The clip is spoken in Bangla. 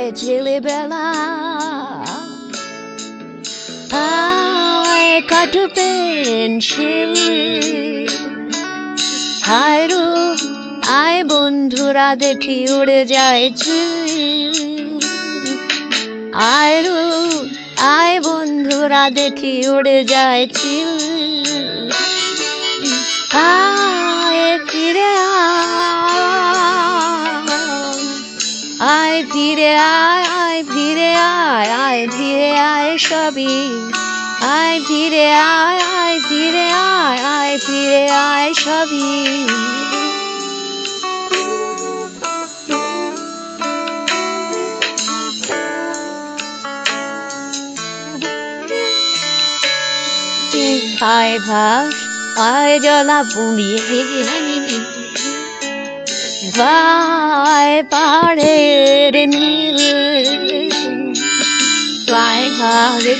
আয় ছেলেবেলা আয় কাটু পেন্সিল। হায় রু আয় বন্ধুরা, দেখি উড়ে যায় চিল। আয় রু আয় বন্ধুরা, দেখি উড়ে যায় আয় ফিরে আয় আয় ফিরে আয় আয় ফিরে আয় সবই। আয় ফিরে আয় আয় ফিরে আয় আয় ফিরে আয় সবই। আয় ভাস আয় জলা পুড়িয়ে ভাই পাড়ের নীল ঘাড়ে